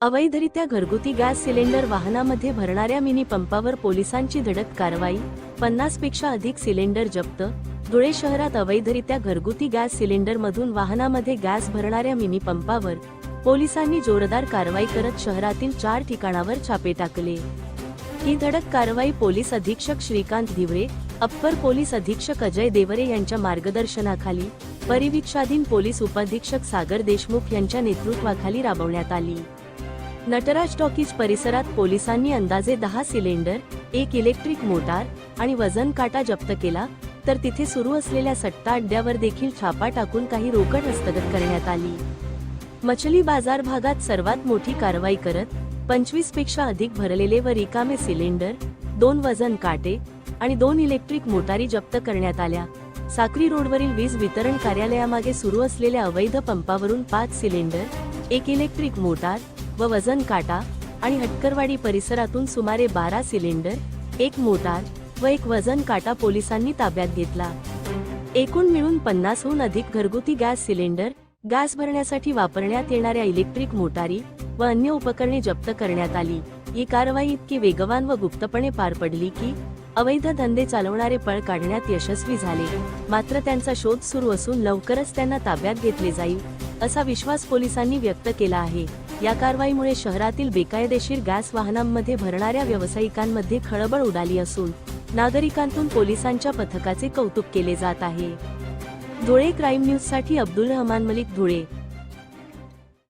अवैधरित्या घरगुती gas cylinder वाहनामध्ये भरणाऱ्या मिनी पंपावर पोलिसांची धडक कारवाई पन्नासपेक्षा अधिक सिलेंडर जप्त धुळे शहरात अवैधरित्या घरगुती गॅस सिलेंडरमधून वाहनामध्ये गॅस भरणाऱ्या मिनी पंपावर पोलिसांनी जोरदार कारवाई करत शहरातील चार ठिकाणावर छापे टाकले. ही धडक कारवाई पोलीस अधीक्षक श्रीकांत धिवरे अप्पर पोलीस अधीक्षक अजय देवरे यांच्या मार्गदर्शनाखाली परिवीक्षाधीन पोलीस उपाधीक्षक सागर देशमुख यांच्या नेतृत्वाखाली राबवण्यात आली. नटराज टॉकीज परिसरात पोलिसांनी अंदाजे दहा सिलेंडर एक इलेक्ट्रिक मोटार आणि वजन काटा जप्त केला तर तिथे सुरू असलेल्या सट्टा अड्ड्यावर देखील छापा टाकून काही रोकड हस्तगत करण्यात आली. मछली बाजार भागात सर्वात मोठी कारवाई करत पंचवीसपेक्षा अधिक भरलेले व रिकामे सिलेंडर दोन वजन काटे आणि दोन इलेक्ट्रिक मोटारी जप्त करण्यात आल्या. साक्री रोडवरील वीज वितरण कार्यालयामागे सुरू असलेल्या अवैध पंपावरून पाच सिलेंडर एक इलेक्ट्रिक मोटार व वजन काटा आणि हटकरवाडी परिसरातून सुमारे बारा सिलेंडर एक मोटार व एक वजन काटा पोलिसांनी ताब्यात घेतला. एकूण मिळून पन्नासहून अधिक घरगुती गॅस सिलेंडर गॅस भरण्यासाठी वापरण्यात येणाऱ्या इलेक्ट्रिक मोटारी व अन्य उपकरणे जप्त करण्यात आली. ही कारवाई इतकी वेगवान व गुप्तपणे पार पडली की अवैध धंदे चालवणारे पळ काढण्यात यशस्वी झाले. मात्र त्यांचा शोध सुरू असून लवकरच त्यांना ताब्यात घेतले जाईल असा विश्वास पोलिसांनी व्यक्त केला आहे. या कारवाईमुळे शहरातील बेकायदेशीर गॅस वाहनांमध्ये भरणाऱ्या व्यावसायिकांमध्ये खळबळ उडाली असून नागरिकांतून पोलिसांच्या पथकाचे कौतुक केले जात आहे. धुळे क्राईम न्यूजसाठी अब्दुल रहमान मलिक धुळे.